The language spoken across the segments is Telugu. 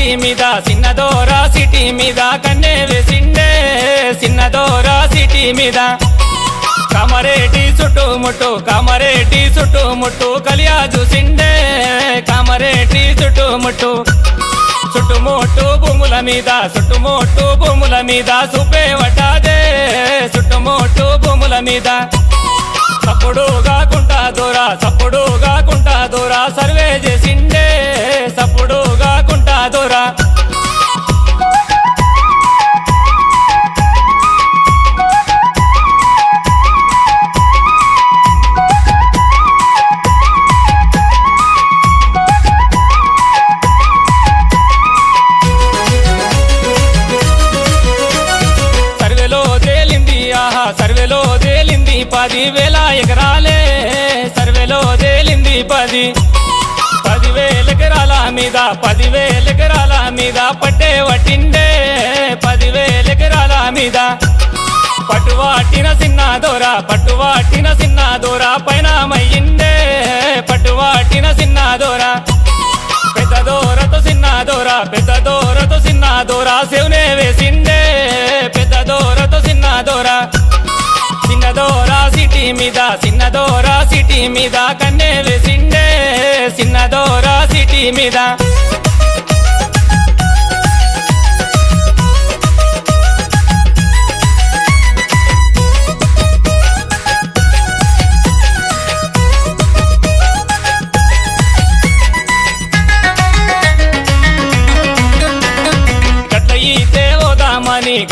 సిటీ మీద చిన్నదోరా సిటీ మీద కన్నే వేసిండే చిన్నదోరా సిటీ మీద. కమరేటి చుట్టుముట్టు కమరేటి చుట్టుముట్టు కలియా చూసిండే కమరేటి చుట్టుముట్టు. చుట్టుముట్టు భూముల మీద చుట్టుముట్టు భూముల మీద సుపే వటాదే చుట్టుముట్టు భూముల మీద. సప్పుడు కుంటా దూరా సప్పుడు కుంటా దూరా సర్వే చేసిండే పదివేల ఎకరాలే. సర్వేలో తేలింది పది. పదివేల ఎకరాల మీద పదివేల ఎకరాల మీద పట్టే వట్టిండే. పదివేల ఎకరాల మీద పట్టువాటిన సిన్న దోరా పట్టువాటిన సిన్న దొర పైన మయ్యిండే. మీద చిన్నదోరా సిటీ మీద కన్నే వేసిండే చిన్నదోరా సిటీ మీద.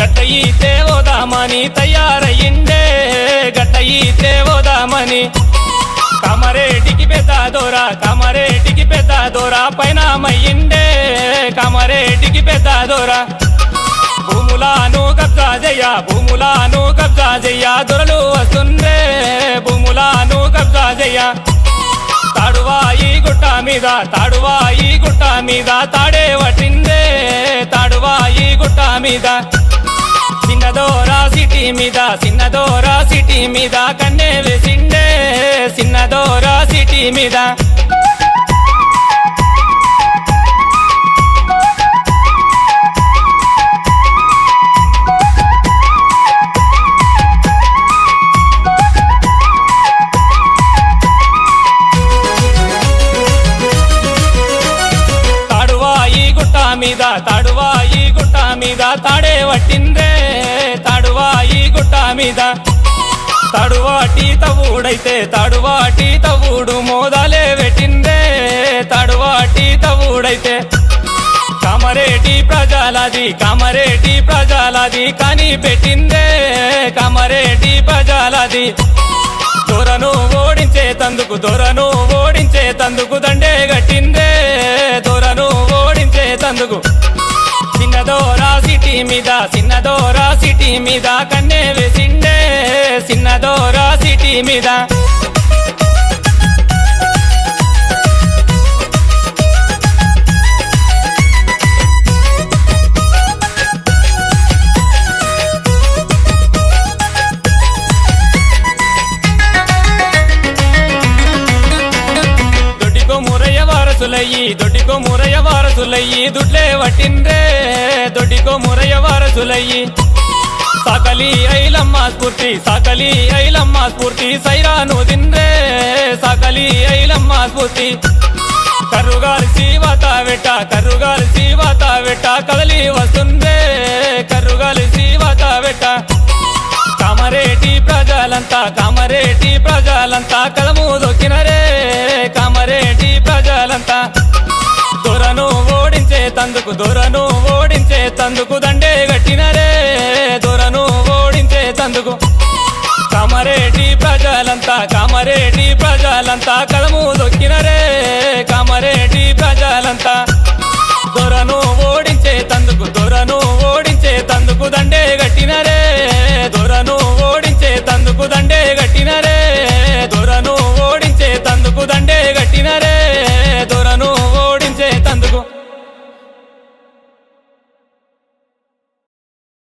గట్టయితే ఓదామని తయారయ్యిండే. గట్టయితే ఈతే కమరేటికి పెద్ద దోరా కమరేటికి పెద్ద దోరా పైన మయ్యిండే కమరేటికి పెద్ద దోరా. భూములాను కబ్జా చెయ్య భూములాను కబ్జా చెయ్య దొరలు వస్తుండే భూములాను కబ్జా చెయ్య తాడువాయి గుట్ట మీద తాడువాయి గుట్ట మీద తాడే వటిందే తాడువాయి గుట్ట మీద. చిన్నదోరా సిటీ మీద చిన్నదోరా సిటీ మీద కన్నే వేసిండే చిన్నదోరా సిటీ మీద. తాడువాయి గుట్ట మీద తాడువాయి గుట్ట మీద తాడే వట్టిందే గుట్ట మీద. తడువాటి తవుడైతే తడువాటి తవుడు మోదలే పెట్టిందే తడువాటి తవుడైతే కమరేటి ప్రజలది కమరేటి ప్రజలది కని పెట్టిందే కమరేటి ప్రజలది. దొరను ఓడించే తందుకు దొరను ఓడించే తందుకు దండే గట్టిందే దొరను ఓడించే తందుకు. చిన్నదోరా రాసిటి మీద చిన్నదోరా సిటీ మీద కన్నే వేసిండే. చిన్నదోరా సిటీ మీద వారసులయ్యి దొడ్డికో మురయ వారసులయ్యి దుడ్లే వట్టిండ్రే దొడ్డికో మురయ వారసులయ్యి. సాకలి ఐలమ్మ స్ఫూర్తి సాకలి ఐలమ్మ స్ఫూర్తి సైరాను దిండ్రే సాకలి ఐలమ్మ స్ఫూర్తి. కర్రుగాలి సీవాత వెట్ట కర్రుగాలి సీవాత వెట్ట కదలి వస్తుందే కర్రుగాలి సీవాత వెట్ట. కామరేటి ప్రజలంతా కామరేటి ప్రజలంతా కలము దొక్కినరే తందుకు దొరను ఓడించే తందుకు దండే గట్టినరే. దొరను ఓడించే తందుకు. కమరేటి ప్రజలంతా కమరేటి ప్రజలంతా కలము దొక్కినరే. కమరేటి ప్రజలంతా దొరను ఓడించే తందుకు దొరను ఓడించే తందుకు దండే గట్టినరే. దొరను ఓడించే తందుకు దండే గట్టినరే. దొరను ఓడించే తందుకు దండే గట్టినరే.